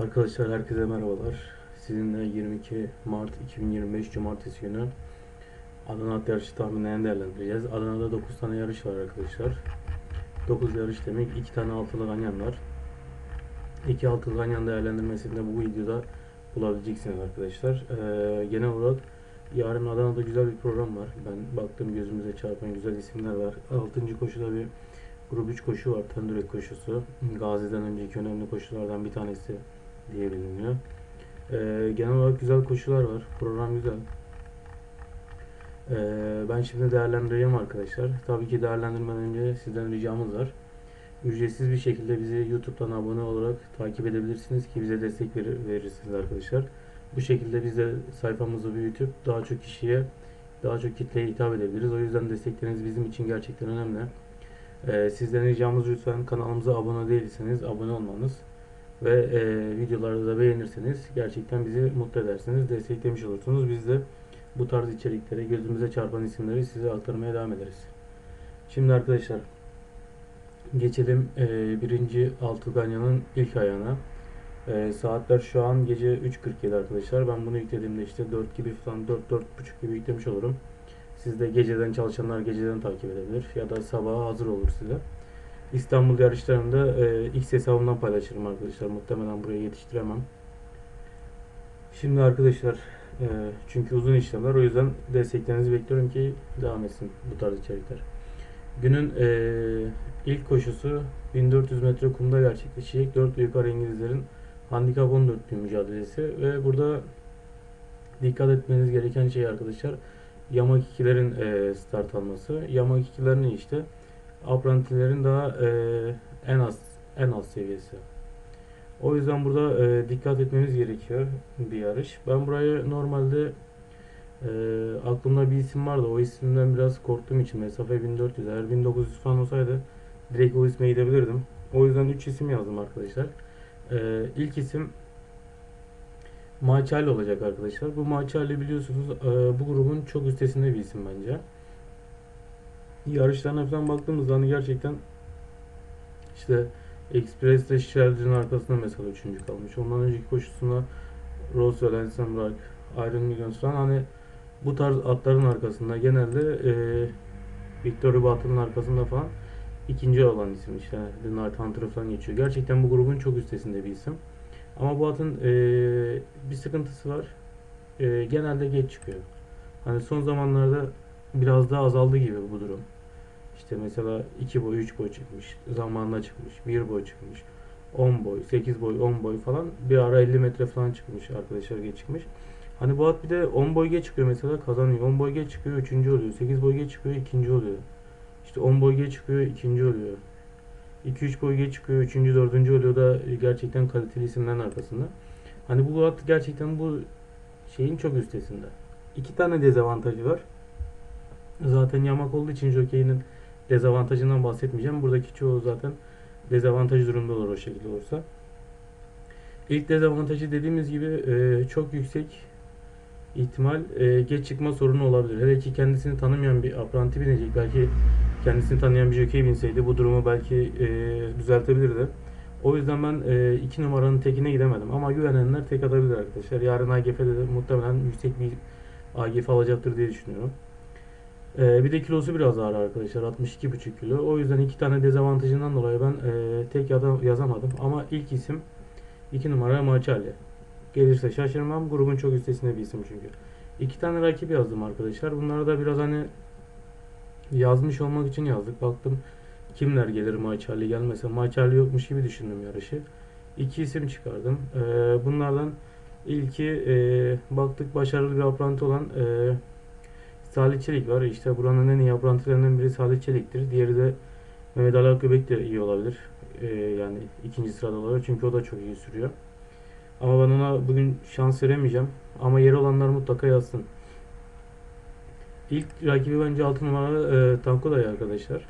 Arkadaşlar herkese merhabalar. Sizinle 22 Mart 2025 Cumartesi günü Adana at yarışı tahminlerini değerlendireceğiz. Adana'da 9 tane yarış var arkadaşlar. 9 yarış demek 2 tane altılı ganyan var. 2 altılı ganyan değerlendirmesini de bu videoda bulabileceksiniz arkadaşlar. Ee, genel olarak yarın Adana'da güzel bir program var. Ben baktım gözümüze çarpan güzel isimler var. 6. koşuda bir Grup 3 koşu var. Tendürek koşusu. Gazi'den önceki önemli koşulardan bir tanesi diye biliniyor. Ee, genel olarak güzel koşular var. Program güzel. Ee, ben şimdi değerlendireyim arkadaşlar. Tabii ki değerlendirmeden önce sizden ricamız var. Ücretsiz bir şekilde bizi YouTube'dan abone olarak takip edebilirsiniz ki bize destek verir, verirsiniz arkadaşlar. Bu şekilde biz de sayfamızı büyütüp daha çok kişiye, daha çok kitleye hitap edebiliriz. O yüzden destekleriniz bizim için gerçekten önemli. Ee, sizden ricamız lütfen kanalımıza abone değilseniz abone olmanız ve e, videoları da beğenirseniz gerçekten bizi mutlu edersiniz, desteklemiş olursunuz. Biz de bu tarz içerikleri, gözümüze çarpan isimleri size aktarmaya devam ederiz. Şimdi arkadaşlar geçelim e, birinci altı ganyanın ilk ayağına. E, saatler şu an gece 3.47 arkadaşlar. Ben bunu yüklediğimde işte 4 gibi falan 4-4.30 gibi yüklemiş olurum. Siz de geceden çalışanlar geceden takip edebilir ya da sabaha hazır olur size. İstanbul yarışlarında e, X hesabımdan paylaşırım arkadaşlar. Muhtemelen buraya yetiştiremem. Şimdi arkadaşlar e, çünkü uzun işlemler o yüzden desteklerinizi bekliyorum ki devam etsin bu tarz içerikler. Günün e, ilk koşusu 1400 metre kumda gerçekleşecek. 4 ve yukarı İngilizlerin handikap 14 gün mücadelesi ve burada dikkat etmeniz gereken şey arkadaşlar yamak 2'lerin e, start alması. Yamak 2'lerin işte aprantilerin daha e, en az en az seviyesi. O yüzden burada e, dikkat etmemiz gerekiyor bir yarış. Ben burayı normalde e, aklımda bir isim vardı. O isimden biraz korktuğum için mesafe 1400. Eğer 1900 falan olsaydı direkt o isme gidebilirdim. O yüzden 3 isim yazdım arkadaşlar. E, ilk isim Maçali olacak arkadaşlar. Bu Maçali biliyorsunuz e, bu grubun çok üstesinde bir isim bence. Yarışlarına falan baktığımızda hani gerçekten işte Express'te Sheldon'ın arkasında mesela üçüncü kalmış. Ondan önceki koşusunda Roswell, Ensemberg, Iron Millions falan hani bu tarz atların arkasında genelde e, Victory Battle'ın arkasında falan ikinci olan isim işte The Night Hunter falan geçiyor. Gerçekten bu grubun çok üstesinde bir isim. Ama bu atın e, bir sıkıntısı var. E, genelde geç çıkıyor. Hani son zamanlarda biraz daha azaldı gibi bu durum. İşte mesela 2 boy, 3 boy çıkmış. Zamanla çıkmış. 1 boy çıkmış. 10 boy, 8 boy, 10 boy falan. Bir ara 50 metre falan çıkmış arkadaşlar geç çıkmış. Hani bu at bir de 10 boy geç çıkıyor mesela kazanıyor. 10 boy geç çıkıyor 3. oluyor. 8 boy geç çıkıyor 2. oluyor. İşte 10 boy geç çıkıyor 2. oluyor. 2-3 boy geç çıkıyor 3. 4. oluyor da gerçekten kaliteli isimlerin arkasında. Hani bu at gerçekten bu şeyin çok üstesinde. İki tane dezavantajı var. Zaten yamak olduğu için jokeyinin dezavantajından bahsetmeyeceğim. Buradaki çoğu zaten dezavantaj durumda olur o şekilde olursa. İlk dezavantajı dediğimiz gibi e, çok yüksek ihtimal e, geç çıkma sorunu olabilir. Hele ki kendisini tanımayan bir apranti binecek. Belki kendisini tanıyan bir jokey binseydi bu durumu belki e, düzeltebilirdi. O yüzden ben 2 e, numaranın tekine gidemedim. Ama güvenenler tek atabilir arkadaşlar. Yarın AGF'de de muhtemelen yüksek bir AGF alacaktır diye düşünüyorum. E, bir de kilosu biraz ağır arkadaşlar. 62,5 kilo. O yüzden iki tane dezavantajından dolayı ben e, tek yazamadım. Ama ilk isim 2 numara Maçali. Gelirse şaşırmam. Grubun çok üstesinde bir isim çünkü. İki tane rakip yazdım arkadaşlar. Bunları da biraz hani yazmış olmak için yazdık. Baktım kimler gelir Maçali gelmese. Maçali yokmuş gibi düşündüm yarışı. İki isim çıkardım. Ee, bunlardan ilki e, baktık başarılı bir apranti olan e, Salih Çelik var. İşte buranın en iyi aprantilerinden biri Salih Çelik'tir. Diğeri de Mehmet Ali Akgöbek de iyi olabilir. Ee, yani ikinci sırada olabilir. Çünkü o da çok iyi sürüyor. Ama ben ona bugün şans veremeyeceğim. Ama yeri olanlar mutlaka yazsın. İlk rakibi bence 6 numaralı e, Tanko arkadaşlar.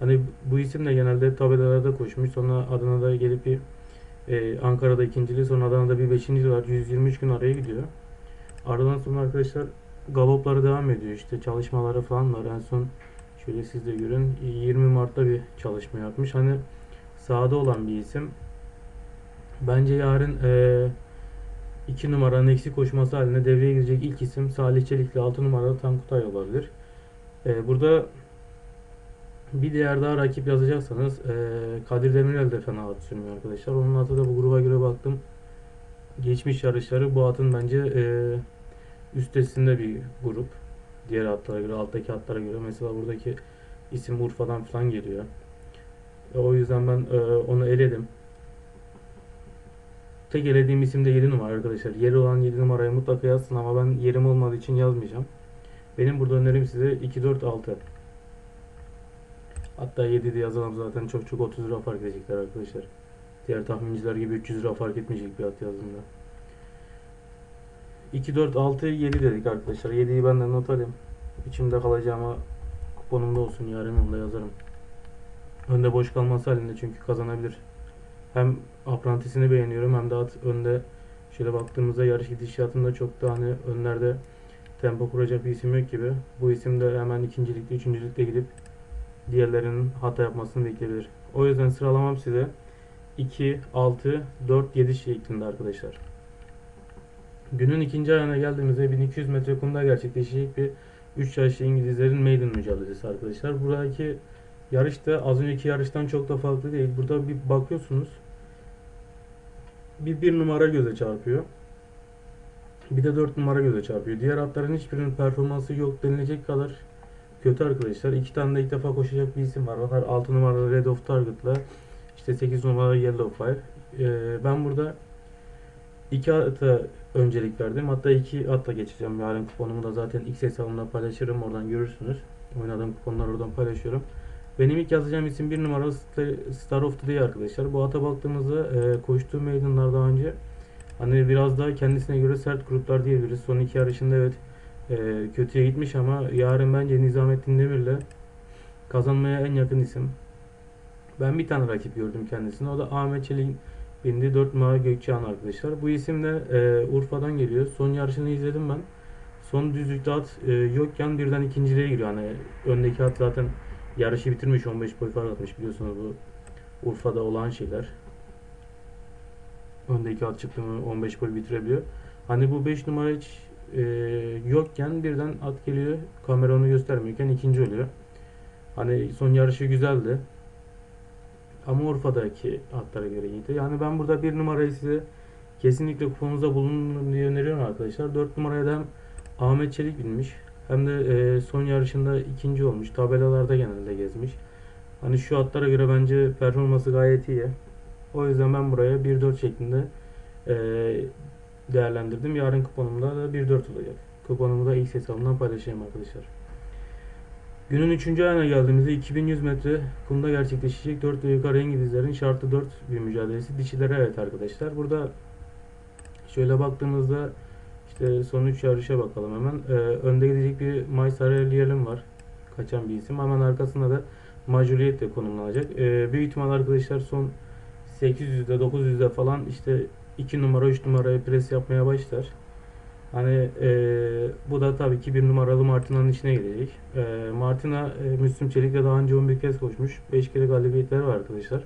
Hani bu isim de genelde tabelalarda koşmuş. Sonra Adana'da gelip bir e, Ankara'da ikinciliği sonra Adana'da bir beşinciliği var. 123 gün araya gidiyor. Aradan sonra arkadaşlar galopları devam ediyor. İşte çalışmaları falan var. En son şöyle siz de görün 20 Mart'ta bir çalışma yapmış. Hani sahada olan bir isim. Bence yarın 2 numaranın eksik koşması halinde devreye girecek ilk isim Salih Çelikli 6 numaralı Tankutay olabilir. E, burada bir diğer daha rakip yazacaksanız e, Kadir Demirel de fena at sürmüyor arkadaşlar. Onun atı da bu gruba göre baktım. Geçmiş yarışları bu atın bence e, üstesinde bir grup. Diğer atlara göre, alttaki atlara göre. Mesela buradaki isim Urfa'dan falan geliyor. E, o yüzden ben e, onu eledim. Tek elediğim isim de 7 numara arkadaşlar. Yeri olan 7 numarayı mutlaka yazsın ama ben yerim olmadığı için yazmayacağım. Benim burada önerim size 2, 4, 6. Hatta 7 de yazalım zaten çok çok 30 lira fark edecekler arkadaşlar. Diğer tahminciler gibi 300 lira fark etmeyecek bir at yazdığında. 2, 4, 6, 7 dedik arkadaşlar. 7'yi ben de not alayım. İçimde kalacağıma kuponumda olsun yarın onu da yazarım. Önde boş kalması halinde çünkü kazanabilir. Hem aprantisini beğeniyorum hem de at önde şöyle baktığımızda yarış gidişatında çok da hani önlerde tempo kuracak bir isim yok gibi. Bu isim de hemen ikincilikte, üçüncülükte gidip diğerlerinin hata yapmasını bekleyebilir. O yüzden sıralamam size 2, 6, 4, 7 şeklinde arkadaşlar. Günün ikinci ayağına geldiğimizde 1200 metre kumda gerçekleşecek bir 3 yaşlı İngilizlerin maiden mücadelesi arkadaşlar. Buradaki yarış da az önceki yarıştan çok da farklı değil. Burada bir bakıyorsunuz bir bir numara göze çarpıyor. Bir de 4 numara göze çarpıyor. Diğer atların hiçbirinin performansı yok denilecek kadar kötü arkadaşlar. İki tane de ilk defa koşacak bir isim var. Onlar 6 numaralı Red of Target'la işte 8 numaralı Yellow Fire. Ee, ben burada iki ata öncelik verdim. Hatta iki atla geçeceğim. Yarın kuponumu da zaten X hesabımda paylaşırım. Oradan görürsünüz. Oynadığım kuponları oradan paylaşıyorum. Benim ilk yazacağım isim bir numaralı Star of the Day arkadaşlar. Bu ata baktığımızda e, koştuğu meydanlar önce hani biraz daha kendisine göre sert gruplar diyebiliriz. Son iki yarışında evet e, kötüye gitmiş ama yarın bence Nizamettin Demir'le kazanmaya en yakın isim. Ben bir tane rakip gördüm kendisine. O da Ahmet Çelik'in bindiği 4 numara Gökçehan arkadaşlar. Bu isim de e, Urfa'dan geliyor. Son yarışını izledim ben. Son düzlükte at e, yokken birden ikinciliğe giriyor. Hani öndeki at zaten yarışı bitirmiş 15 boy fark atmış biliyorsunuz bu Urfa'da olan şeyler. Öndeki at çıktı mı 15 boy bitirebiliyor. Hani bu 5 numara hiç e, yokken birden at geliyor. Kamera onu göstermiyorken ikinci oluyor. Hani son yarışı güzeldi. Ama Urfa'daki atlara göre iyiydi. Yani ben burada bir numarayı size kesinlikle kuponunuzda bulunun diye öneriyorum arkadaşlar. 4 numaraya da hem Ahmet Çelik binmiş. Hem de e, son yarışında ikinci olmuş. Tabelalarda genelde gezmiş. Hani şu atlara göre bence performansı gayet iyi. O yüzden ben buraya 1-4 şeklinde e, değerlendirdim. Yarın kuponumda da 1-4 olacak. Kuponumu da ilk hesabımdan paylaşayım arkadaşlar. Günün 3. ayına geldiğimizde 2100 metre kumda gerçekleşecek 4 ve yukarı İngilizlerin şartı 4 bir mücadelesi. Dişilere evet arkadaşlar. Burada şöyle baktığımızda işte son 3 yarışa bakalım hemen. Ee, önde gidecek bir Maysareliyelim var. Kaçan bir isim. Hemen arkasında da Majuliet de konumlanacak. Ee, büyük ihtimal arkadaşlar son 800'de 900'de falan işte 2 numara 3 numaraya pres yapmaya başlar. Hani e, bu da tabii ki bir numaralı Martina'nın içine gelecek. E, Martina e, Müslüm Çelik'le daha önce 11 kez koşmuş. 5 kere galibiyetleri var arkadaşlar.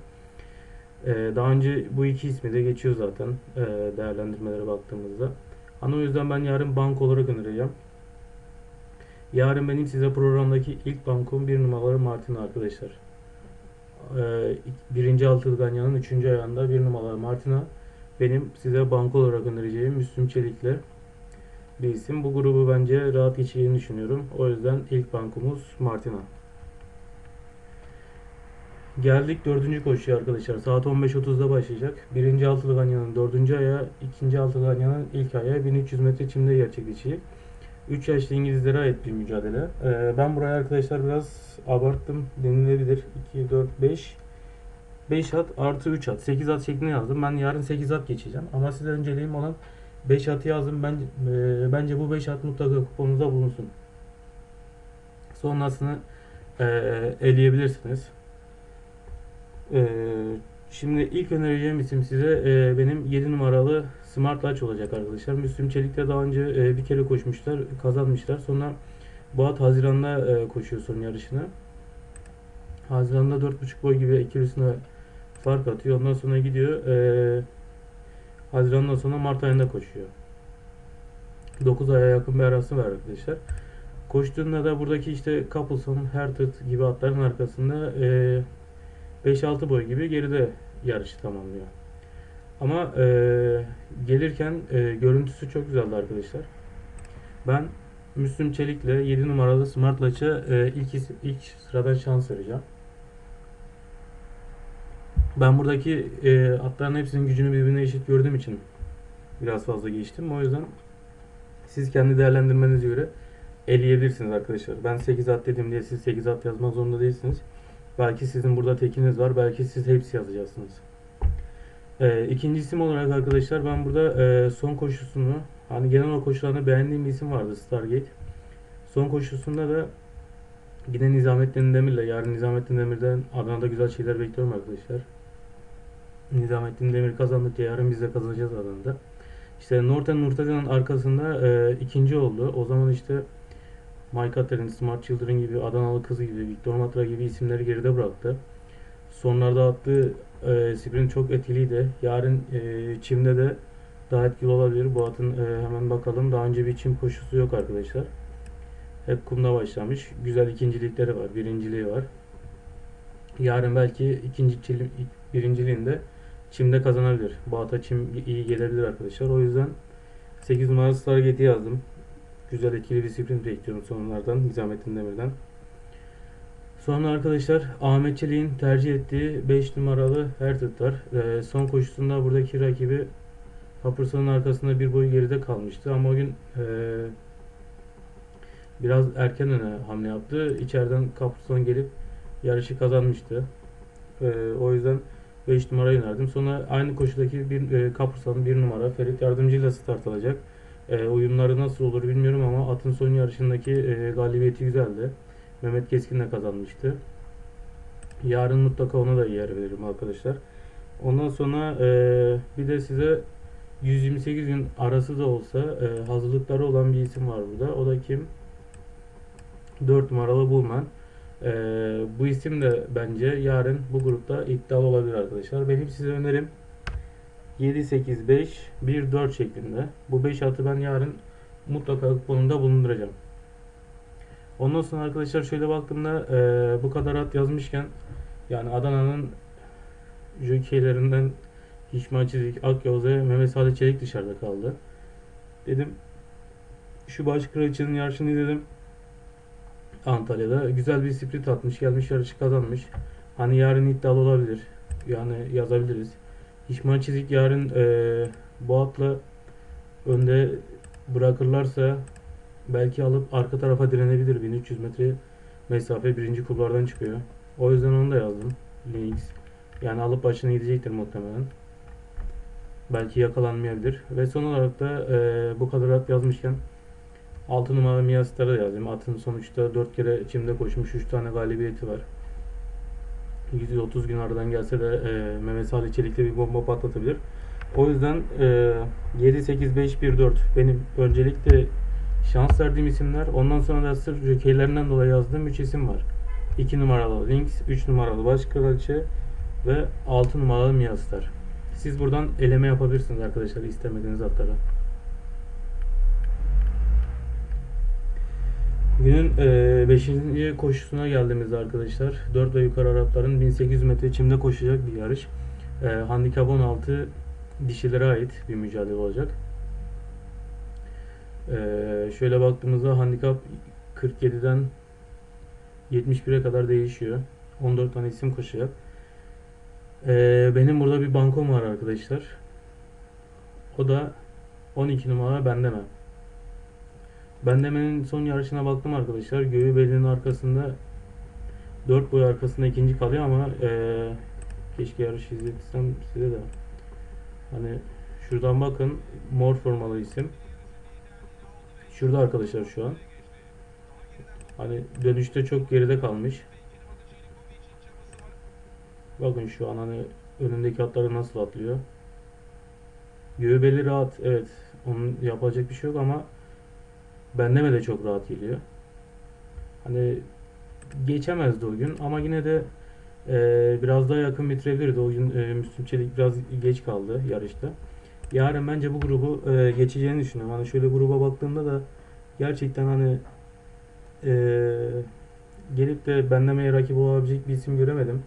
E, daha önce bu iki ismi de geçiyor zaten e, değerlendirmelere baktığımızda. Hani o yüzden ben yarın bank olarak önereceğim. Yarın benim size programdaki ilk bankom bir numaralı Martina arkadaşlar. E, birinci altılı ganyanın üçüncü ayağında bir numaralı Martina. Benim size bank olarak önereceğim Müslüm Çelik'le bir isim. Bu grubu bence rahat geçeceğini düşünüyorum. O yüzden ilk bankumuz Martina. Geldik dördüncü koşuya arkadaşlar. Saat 15.30'da başlayacak. Birinci altılı ganyanın dördüncü ayağı, ikinci altılı ganyanın ilk ayağı 1300 metre çimde gerçekleşecek. 3 yaşlı İngilizlere ait bir mücadele. Ee, ben buraya arkadaşlar biraz abarttım denilebilir. 2, 4, 5 5 at artı 3 at. 8 at şeklinde yazdım. Ben yarın 8 at geçeceğim. Ama size önceliğim olan 5 at yazdım. Ben, e, bence bu 5 at mutlaka kuponunuzda bulunsun. Sonrasını e, eleyebilirsiniz. E, şimdi ilk önereceğim isim size e, benim 7 numaralı Smart Latch olacak arkadaşlar. Müslüm Çelik'le daha önce e, bir kere koşmuşlar, kazanmışlar. Sonra bu at Haziran'da e, koşuyor son yarışını. Haziran'da 4.5 boy gibi ikili üstüne fark atıyor. Ondan sonra gidiyor. E, Haziran'dan sonra Mart ayında koşuyor. 9 aya yakın bir arası var arkadaşlar. Koştuğunda da buradaki işte Capelson, Hertet gibi atların arkasında e, 5-6 boy gibi geride yarışı tamamlıyor. Ama e, gelirken e, görüntüsü çok güzeldi arkadaşlar. Ben Müslüm Çelik'le 7 numaralı Smart Laç'a e, ilk, ilk sıradan şans vereceğim. Ben buradaki e, atların hepsinin gücünü birbirine eşit gördüğüm için biraz fazla geçtim. O yüzden siz kendi değerlendirmenize göre eleyebilirsiniz arkadaşlar. Ben 8 at dedim diye siz 8 at yazmak zorunda değilsiniz. Belki sizin burada tekiniz var. Belki siz hepsi yazacaksınız. Ee, ikinci isim olarak arkadaşlar ben burada e, son koşusunu hani genel o koşularında beğendiğim bir isim vardı Stargate. Son koşusunda da yine Nizamettin Demir'le yarın Nizamettin Demir'den Adana'da güzel şeyler bekliyorum arkadaşlar. Nizamettin Demir kazandıkça yarın biz de kazanacağız Adana'da. İşte Norten Nurtacan'ın arkasında e, ikinci oldu. O zaman işte Mike Atter'in, Smart Children gibi, Adanalı Kızı gibi, Victor Matra gibi isimleri geride bıraktı. Sonlarda attığı e, sprint çok etkiliydi. Yarın e, çimde de daha etkili olabilir. Bu atın e, hemen bakalım. Daha önce bir çim koşusu yok arkadaşlar. Hep kumda başlamış. Güzel ikincilikleri var. Birinciliği var. Yarın belki ikinci çilim, birinciliğinde çimde kazanabilir. Bu çim iyi gelebilir arkadaşlar. O yüzden 8 numaralı Stargate'i yazdım. Güzel etkili bir sprint bekliyorum sonlardan. Nizamettin Demir'den. Sonra arkadaşlar Ahmet Çelik'in tercih ettiği 5 numaralı var. Ee, son koşusunda buradaki rakibi Hapırsa'nın arkasında bir boy geride kalmıştı ama o gün e, biraz erken öne hamle yaptı. İçeriden Kapursan gelip yarışı kazanmıştı. E, o yüzden 5 numarayı önerdim. Sonra aynı koşudaki bir e, Kapursan'ın 1 numara Ferit Yardımcı ile start alacak. E, uyumları nasıl olur bilmiyorum ama atın son yarışındaki e, galibiyeti güzeldi. Mehmet Keskin de kazanmıştı. Yarın mutlaka ona da yer veririm arkadaşlar. Ondan sonra e, bir de size 128 gün arası da olsa e, hazırlıkları olan bir isim var burada. O da kim? 4 numaralı Bulman. E, bu isim de bence yarın bu grupta iddialı olabilir arkadaşlar. Benim size önerim 7-8-5 1-4 şeklinde. Bu 5 atı ben yarın mutlaka kuponumda bulunduracağım. Ondan sonra arkadaşlar şöyle baktığımda e, bu kadar at yazmışken yani Adana'nın jockeylerinden Hişman Çizik, Akyavuz ve Mehmet Salih Çelik dışarıda kaldı. Dedim şu baş kraliçenin yarışını izledim. Antalya'da güzel bir sprint atmış, gelmiş yarışı kazanmış. Hani yarın iddialı olabilir. Yani yazabiliriz. Hişman Çizik yarın e, bu atla önde bırakırlarsa belki alıp arka tarafa direnebilir. 1300 metre mesafe birinci kulvardan çıkıyor. O yüzden onu da yazdım. Links. Yani alıp başına gidecektir muhtemelen. Belki yakalanmayabilir. Ve son olarak da e, bu kadar at yazmışken 6 numaralı Mia Star'ı da yazdım. Atın sonuçta 4 kere çimde koşmuş 3 tane galibiyeti var. 130 gün aradan gelse de e, Mehmet Salih Çelik'le bir bomba patlatabilir. O yüzden e, 7, 8, 5, 1, 4 benim öncelikle şans verdiğim isimler. Ondan sonra da sırf jokeylerinden dolayı yazdığım 3 isim var. 2 numaralı Lynx, 3 numaralı Baş Kraliçe ve 6 numaralı Mia Star. Siz buradan eleme yapabilirsiniz arkadaşlar istemediğiniz atlara. Günün 5. koşusuna geldiğimizde arkadaşlar 4 ve yukarı Arapların 1800 metre çimde koşacak bir yarış. E, handikap 16 dişilere ait bir mücadele olacak. E, şöyle baktığımızda handikap 47'den 71'e kadar değişiyor. 14 tane isim koşacak. E, benim burada bir bankom var arkadaşlar. O da 12 numara Bendeme. Bendeme'nin son yarışına baktım arkadaşlar. Göğü belinin arkasında 4 boy arkasında ikinci kalıyor ama eee, keşke yarış izletsem size de. Hani şuradan bakın mor formalı isim. Şurada arkadaşlar şu an. Hani dönüşte çok geride kalmış. Bakın şu an hani önündeki atları nasıl atlıyor. Göğü rahat. Evet. Onun yapacak bir şey yok ama Bendeme de çok rahat geliyor. Hani geçemezdi o gün ama yine de e, biraz daha yakın bitirebilirdi. O gün e, Müslüm Çelik biraz geç kaldı yarışta. Yarın bence bu grubu e, geçeceğini düşünüyorum. Hani şöyle gruba baktığımda da gerçekten hani e, gelip de Bendeme'ye rakip olabilecek bir isim göremedim.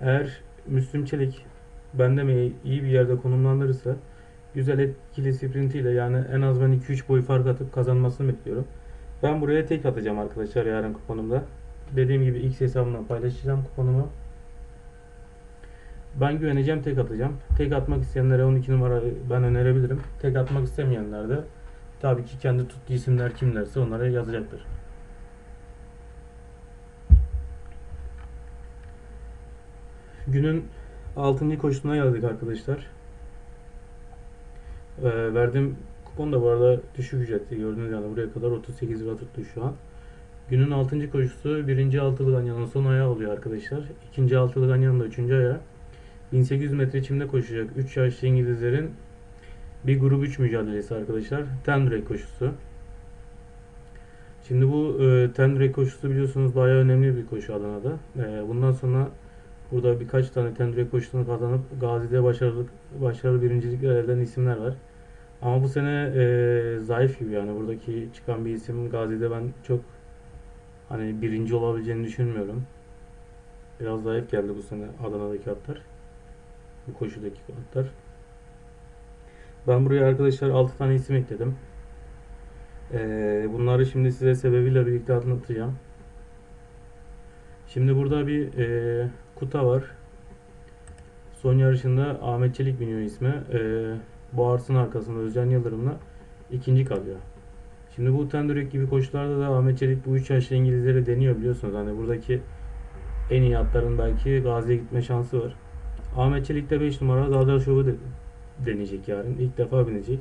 Eğer Müslüm Çelik Bendeme'yi iyi bir yerde konumlandırırsa güzel etkili sprintiyle yani en az ben 2-3 boy fark atıp kazanmasını bekliyorum. Ben buraya tek atacağım arkadaşlar yarın kuponumda. Dediğim gibi X hesabımdan paylaşacağım kuponumu. Ben güveneceğim tek atacağım. Tek atmak isteyenlere 12 numara ben önerebilirim. Tek atmak istemeyenler de tabii ki kendi tuttuğu isimler kimlerse onlara yazacaktır. Günün 6. koşusuna geldik arkadaşlar. Ee, verdiğim kupon da bu arada düşük ücretli gördüğünüz yani buraya kadar 38 lira tuttu şu an. Günün 6. koşusu 1. altılı ganyanın son ayağı oluyor arkadaşlar. 2. altılı ganyanın da 3. ayağı. 1800 metre çimde koşacak 3 yaşlı İngilizlerin bir grup 3 mücadelesi arkadaşlar. Tendrek koşusu. Şimdi bu e, Tendrek koşusu biliyorsunuz bayağı önemli bir koşu Adana'da. E, bundan sonra burada birkaç tane Tendrek koşusunu kazanıp Gazi'de başarılı başarılı birincilikler elde eden isimler var. Ama bu sene e, zayıf gibi yani buradaki çıkan bir isim Gazi'de ben çok hani birinci olabileceğini düşünmüyorum. Biraz zayıf geldi bu sene Adana'daki atlar. Bu koşudaki atlar. Ben buraya arkadaşlar 6 tane isim ekledim. Ee, bunları şimdi size sebebiyle birlikte anlatacağım. Şimdi burada bir e, kuta var. Son yarışında Ahmet Çelik biniyor ismi. E, Boğars'ın arkasında Özcan Yıldırım'la ikinci kalıyor. Şimdi bu Tendürek gibi koşularda da Ahmet Çelik bu 3 yaşlı İngilizleri deniyor biliyorsunuz. Hani buradaki en iyi atların belki Gazi'ye gitme şansı var. Ahmet Çelik de 5 numara Zadar Şov'u de- deneyecek yarın. İlk defa binecek.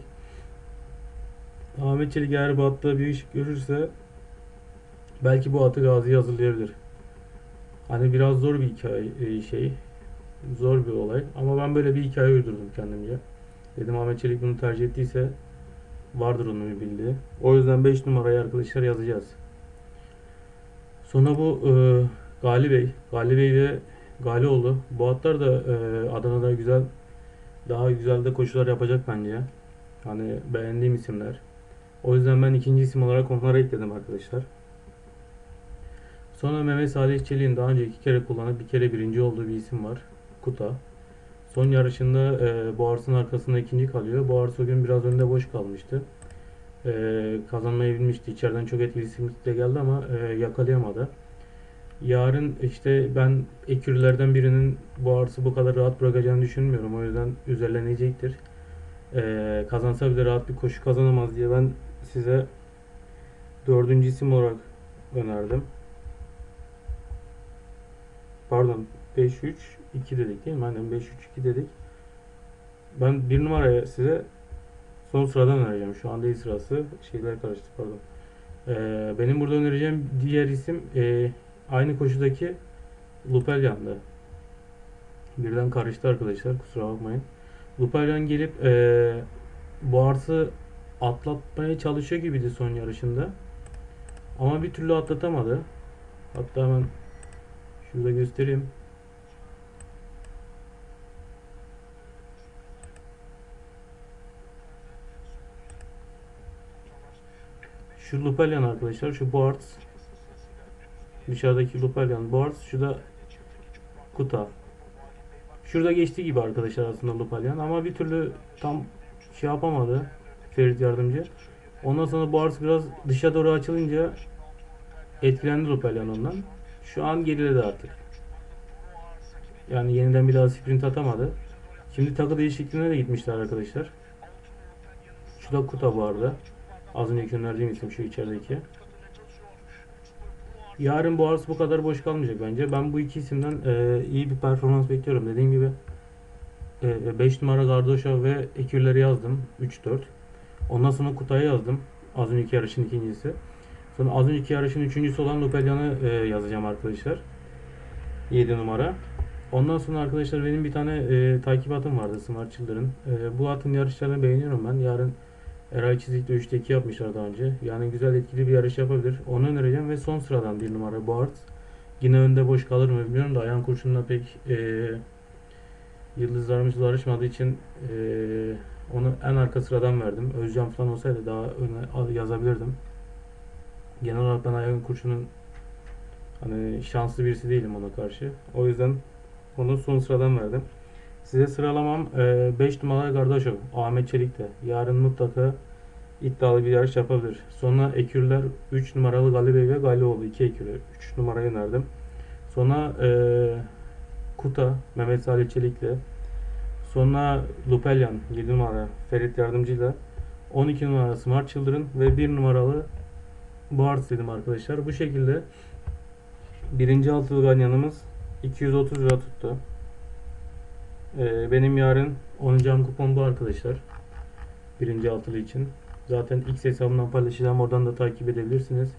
Ahmet Çelik eğer bu atta bir iş görürse belki bu atı Gazi'ye hazırlayabilir. Hani biraz zor bir hikaye e, şey. Zor bir olay. Ama ben böyle bir hikaye uydurdum kendimce. Dedim Ahmet Çelik bunu tercih ettiyse vardır onun bir bildiği. O yüzden 5 numarayı arkadaşlar yazacağız. Sonra bu e, Gali Bey. Gali Bey ve Galioğlu. Bu atlar da e, Adana'da güzel daha güzel de koşular yapacak bence. Hani beğendiğim isimler. O yüzden ben ikinci isim olarak onları ekledim arkadaşlar. Sonra Mehmet Salih Çelik'in daha önce iki kere kullanıp bir kere birinci olduğu bir isim var. Kuta. Son yarışında e, Boğars'ın arkasında ikinci kalıyor. Boğars o gün biraz önde boş kalmıştı. E, kazanmayı bilmişti. İçeriden çok etkili isimlikle geldi ama e, yakalayamadı. Yarın işte ben ekürlerden birinin Boğars'ı bu kadar rahat bırakacağını düşünmüyorum. O yüzden üzerlenecektir. E, kazansa bile rahat bir koşu kazanamaz diye ben size dördüncü isim olarak önerdim. Pardon 5-3-2 dedik değil mi? Aynen 5-3-2 dedik. Ben bir numaraya size son sıradan önereceğim. Şu an değil sırası. Şeyler karıştı pardon. Ee, benim burada önereceğim diğer isim e, aynı koşudaki Lupelyan'dı. Birden karıştı arkadaşlar. Kusura bakmayın. Lupelyan gelip e, Boğars'ı atlatmaya çalışıyor gibiydi son yarışında. Ama bir türlü atlatamadı. Hatta hemen şurada göstereyim. Şu Lupelyan arkadaşlar. Şu Boards. Dışarıdaki Lupelyan Boards. Şu da Kuta. Şurada geçtiği gibi arkadaşlar aslında Lupelyan. Ama bir türlü tam şey yapamadı. Ferit yardımcı. Ondan sonra Boards biraz dışa doğru açılınca etkilendi Lupelyan ondan. Şu an geriledi artık. Yani yeniden bir daha sprint atamadı. Şimdi takı değişikliğine de gitmişler arkadaşlar. Şu da Kuta arada. Az önceki önerdiğim isim şu içerideki. Yarın bu arası bu kadar boş kalmayacak bence. Ben bu iki isimden e, iyi bir performans bekliyorum. Dediğim gibi 5 numara Gardoşa ve Ekürleri yazdım. 3-4. Ondan sonra Kutay'ı yazdım. Az önceki yarışın ikincisi. Sonra az önceki yarışın üçüncüsü olan Lupelyan'ı e, yazacağım arkadaşlar. 7 numara. Ondan sonra arkadaşlar benim bir tane e, takip atım vardı Smart Children. E, bu atın yarışlarını beğeniyorum ben. Yarın Eray Çizik'te 3'te 2 yapmışlar daha önce. Yani güzel etkili bir yarış yapabilir. Onu önereceğim ve son sıradan bir numara Boards. Yine önde boş kalır mı bilmiyorum da ayağın kurşununa pek e, yıldızlarımız yarışmadığı için e, Onu en arka sıradan verdim. Özcan falan olsaydı daha öne yazabilirdim. Genel olarak ben Ayhan Kurşun'un hani şanslı birisi değilim ona karşı. O yüzden onu son sıradan verdim. Size sıralamam 5 numaralı Gardaşov Ahmet Çelik de. Yarın mutlaka iddialı bir yarış yapabilir. Sonra Ekürler 3 numaralı Gali Bey ve Galioğlu 2 Ekürü 3 numarayı önerdim. Sonra e, Kuta Mehmet Salih Çelik'le Sonra Lupelyan 7 numara Ferit Yardımcı'yla 12 numara Smart Children ve 1 numaralı Boards dedim arkadaşlar. Bu şekilde birinci altılı ganyanımız 230 lira tuttu. Ee, benim yarın oynayacağım kupon bu arkadaşlar. Birinci altılı için. Zaten X hesabından paylaşacağım. Oradan da takip edebilirsiniz.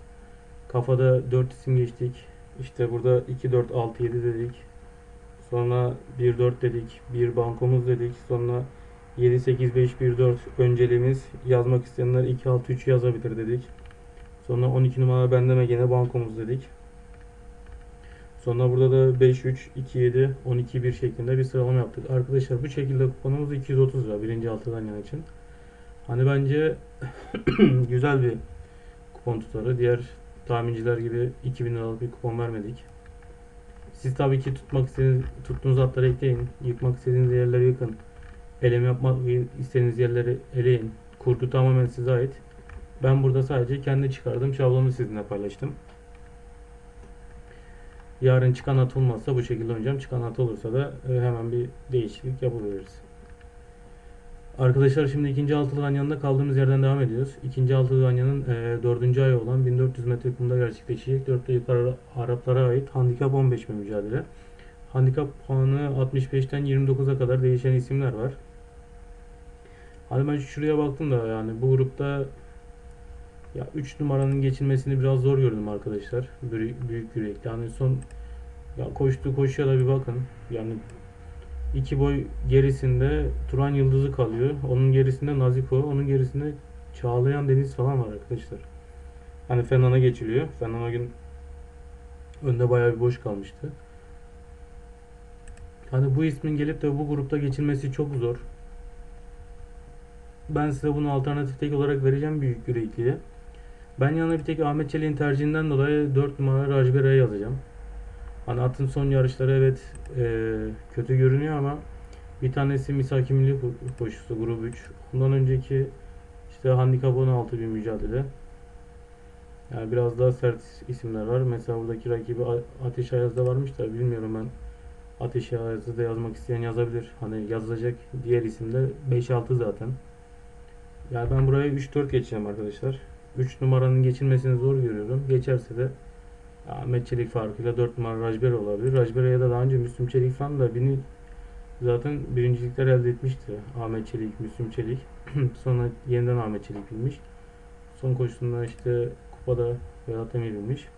Kafada 4 isim geçtik. İşte burada 2, 4, 6, 7 dedik. Sonra 1, 4 dedik. Bir bankomuz dedik. Sonra 7, 8, 5, 1, 4 önceliğimiz. Yazmak isteyenler 2, 6, 3 yazabilir dedik. Sonra 12 numara bendeme gene bankomuz dedik. Sonra burada da 5, 3, 2, 7, 12, 1 şeklinde bir sıralama yaptık. Arkadaşlar bu şekilde kuponumuz 230 lira birinci altıdan yana için. Hani bence güzel bir kupon tutarı. Diğer tahminciler gibi 2000 liralık bir kupon vermedik. Siz tabii ki tutmak istediğiniz, tuttuğunuz atları ekleyin. Yıkmak istediğiniz yerleri yıkın. Eleme yapmak istediğiniz yerleri eleyin. Kurgu tamamen size ait. Ben burada sadece kendi çıkardığım şablonu sizinle paylaştım. Yarın çıkan at olmazsa bu şekilde oynayacağım. Çıkan at olursa da e, hemen bir değişiklik yapabiliriz. Arkadaşlar şimdi ikinci altılı ganyanında kaldığımız yerden devam ediyoruz. İkinci altılı ganyanın e, dördüncü ayı olan 1400 metre kumda gerçekleşecek. Dörtte yukarı Araplara ait handikap 15 bir mücadele. Handikap puanı 65'ten 29'a kadar değişen isimler var. Hani ben şuraya baktım da yani bu grupta ya 3 numaranın geçilmesini biraz zor gördüm arkadaşlar. Büyük, büyük yürekli. Yani son ya koştu koşuya da bir bakın. Yani iki boy gerisinde Turan Yıldızı kalıyor. Onun gerisinde Naziko. Onun gerisinde Çağlayan Deniz falan var arkadaşlar. Hani Fenan'a geçiliyor. Fenan o gün önde bayağı bir boş kalmıştı. Hani bu ismin gelip de bu grupta geçilmesi çok zor. Ben size bunu alternatif tek olarak vereceğim büyük yürekliye. Ben yanına bir tek Ahmet Çelik'in tercihinden dolayı 4 numara Rajbera'ya yazacağım. Hani atın son yarışları evet e, kötü görünüyor ama bir tanesi Misaki Milli Ko- koşusu grup 3. Ondan önceki işte handikap 16 bir mücadele. Yani biraz daha sert isimler var. Mesela buradaki rakibi Ateş Ayaz'da varmış da bilmiyorum ben. Ateş Ayaz'ı da yazmak isteyen yazabilir. Hani yazılacak diğer isim de 5-6 zaten. Yani ben buraya 3-4 geçeceğim arkadaşlar. 3 numaranın geçilmesini zor görüyorum. Geçerse de Ahmet Çelik farkıyla 4 numara Rajbera olabilir. Rajbera'ya da daha önce Müslüm Çelik falan da beni zaten birincilikler elde etmişti. Ahmet Çelik, Müslüm Çelik. Sonra yeniden Ahmet Çelik bilmiş. Son koşusunda işte kupada Vedat Emir bilmiş.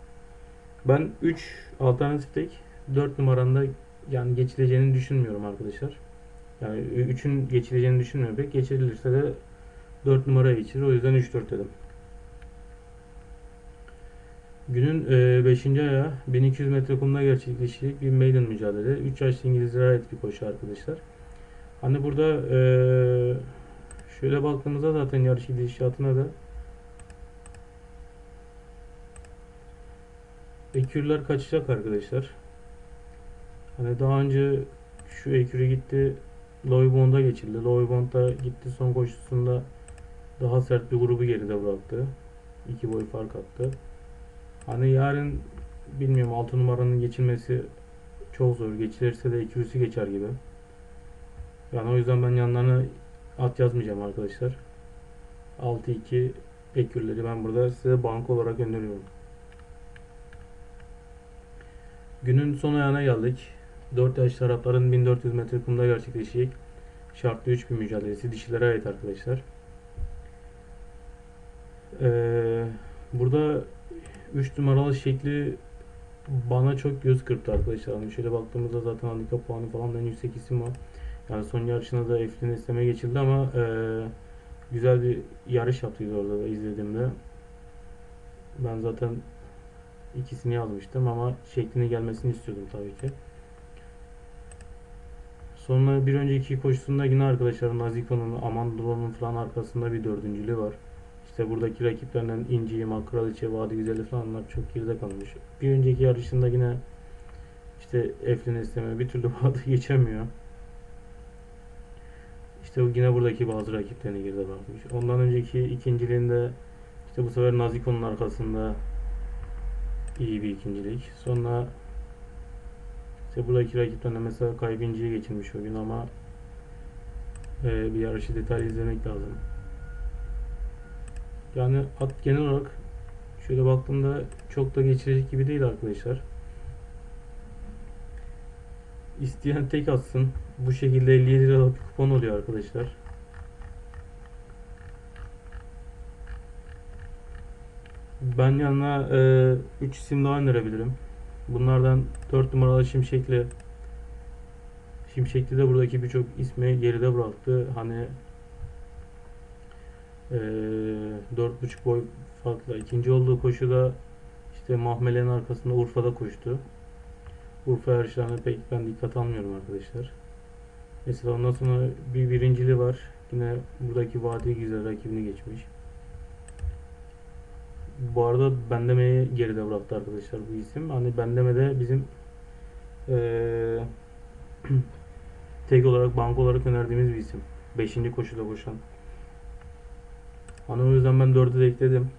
Ben 3 alternatif tek 4 numaranda yani geçileceğini düşünmüyorum arkadaşlar. Yani 3'ün geçileceğini düşünmüyorum pek. Geçirilirse de 4 numaraya geçirir. O yüzden 3-4 dedim. Günün 5. ayağı 1200 metre kumda gerçekleşecek bir maiden mücadele. 3 yaşlı İngilizlere ait bir koşu arkadaşlar. Hani burada e, şöyle baktığımızda zaten yarış gidişatına da ekürler kaçacak arkadaşlar. Hani daha önce şu ekürü gitti Loybond'a geçildi. Loybond'a gitti son koşusunda daha sert bir grubu geride bıraktı. İki boy fark attı. Hani yarın bilmiyorum 6 numaranın geçilmesi çok zor. Geçilirse de ikilisi geçer gibi. Yani o yüzden ben yanlarına at yazmayacağım arkadaşlar. 6-2 ekürleri ben burada size bank olarak öneriyorum. Günün son ayağına geldik. 4 yaş tarafların 1400 metre kumda gerçekleşecek. Şartlı 3 bir mücadelesi. Dişilere ait arkadaşlar. Ee, burada 3 numaralı şekli bana çok göz kırptı arkadaşlar. Hani şöyle baktığımızda zaten handikap puanı falan en yüksek isim var. Yani son yarışında da Eflin isteme geçildi ama e, güzel bir yarış yaptıydı orada da izlediğimde. Ben zaten ikisini yazmıştım ama şeklini gelmesini istiyordum tabii ki. Sonra bir önceki koşusunda yine arkadaşlar Naziko'nun, Amandolo'nun falan arkasında bir dördüncülüğü var. İşte buradaki rakiplerinden İnci, Makraliçe, Vadi Güzeli falan onlar çok geride kalmış. Bir önceki yarışında yine işte Eflin Esleme bir türlü Vadi geçemiyor. İşte yine buradaki bazı rakiplerini geride bırakmış. Ondan önceki ikinciliğinde işte bu sefer Naziko'nun arkasında iyi bir ikincilik. Sonra işte buradaki rakiplerine mesela Kaybinci'yi geçirmiş o gün ama e, bir yarışı detaylı izlemek lazım. Yani at genel olarak şöyle baktığımda çok da geçirecek gibi değil arkadaşlar. İsteyen tek atsın. Bu şekilde 57 liralık bir kupon oluyor arkadaşlar. Ben yanına 3 isim daha önerebilirim. Bunlardan 4 numaralı Şimşekli Şimşekli de buradaki birçok ismi geride bıraktı. Hani e, 4.5 boy farkla. ikinci olduğu koşuda işte Mahmele'nin arkasında Urfa'da koştu. Urfa yarışlarına pek ben dikkat almıyorum arkadaşlar. Mesela ondan sonra bir birinciliği var. Yine buradaki Vadi Güzel rakibini geçmiş. Bu arada Bendeme'yi geride bıraktı arkadaşlar bu isim. Hani Bendeme'de bizim eee tek olarak bank olarak önerdiğimiz bir isim. 5. koşuda koşan. Hani o yüzden ben 4'ü de ekledim.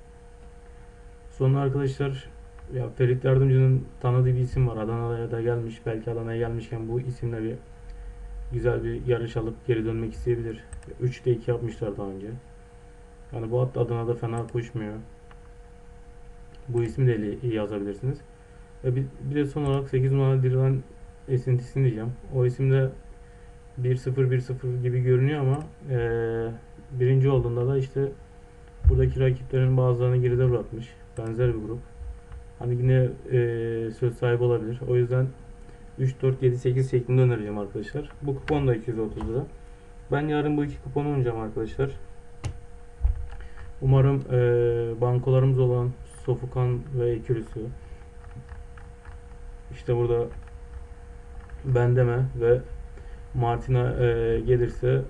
Sonra arkadaşlar ya Ferit Yardımcı'nın tanıdığı bir isim var. Adana'ya da gelmiş. Belki Adana'ya gelmişken bu isimle bir güzel bir yarış alıp geri dönmek isteyebilir. 3'te 2 yapmışlar daha önce. Yani bu at Adana'da fena koşmuyor. Bu ismi de iyi yazabilirsiniz. Ve bir, bir de son olarak 8 numaralı Dirven esintisini diyeceğim. O isimde 1-0-1-0 gibi görünüyor ama ee, birinci olduğunda da işte buradaki rakiplerin bazılarını geride bırakmış. Benzer bir grup. Hani yine ee, söz sahibi olabilir. O yüzden 3, 4, 7, 8 şeklinde önereceğim arkadaşlar. Bu kupon da 230 lira. Ben yarın bu iki kuponu oynayacağım arkadaşlar. Umarım ee, bankolarımız olan Sofukan ve Ekürüsü işte burada Bendeme ve Martina e, gelirse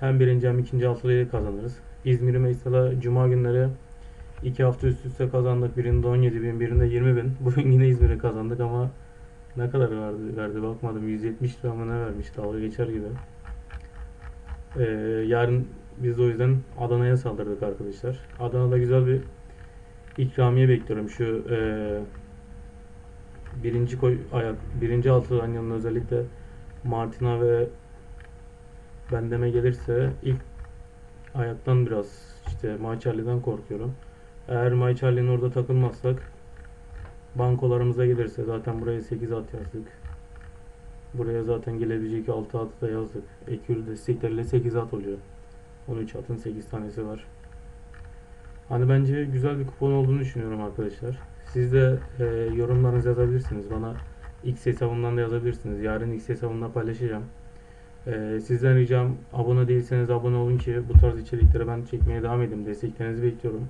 hem birinci hem ikinci altılıyı kazanırız. İzmir'i mesela Cuma günleri iki hafta üst üste kazandık. Birinde 17 bin, birinde 20 bin. Bugün yine İzmir'i kazandık ama ne kadar verdi, verdi bakmadım. 170 lira mı ne vermiş dalga geçer gibi. Ee, yarın biz de o yüzden Adana'ya saldırdık arkadaşlar. Adana'da güzel bir ikramiye bekliyorum. Şu e, birinci koy ayak birinci altı yanına özellikle Martina ve Bendeme gelirse ilk ayaktan biraz işte Mayçarli'den korkuyorum. Eğer Mayçarli'nin orada takılmazsak bankolarımıza gelirse zaten buraya 8 at yazdık. Buraya zaten gelebilecek 6 atı da yazdık. Ekür destekleriyle 8 at oluyor. 13 atın 8 tanesi var. Hani bence güzel bir kupon olduğunu düşünüyorum arkadaşlar. Siz de e, yorumlarınızı yazabilirsiniz. Bana X hesabımdan da yazabilirsiniz. Yarın X hesabımda paylaşacağım. E, sizden ricam abone değilseniz abone olun ki bu tarz içerikleri ben çekmeye devam edeyim. Desteklerinizi bekliyorum.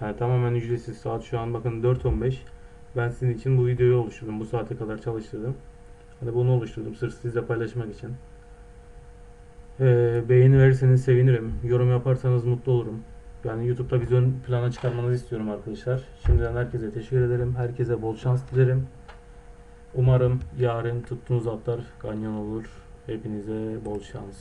Yani tamamen ücretsiz. Saat şu an bakın 4.15. Ben sizin için bu videoyu oluşturdum. Bu saate kadar çalıştırdım. Hani bunu oluşturdum sırf sizle paylaşmak için. E, beğeni verirseniz sevinirim. Yorum yaparsanız mutlu olurum. Yani YouTube'da biz ön plana çıkarmanızı istiyorum arkadaşlar. Şimdiden herkese teşekkür ederim. Herkese bol şans dilerim. Umarım yarın tuttuğunuz atlar ganyan olur. Hepinize bol şans.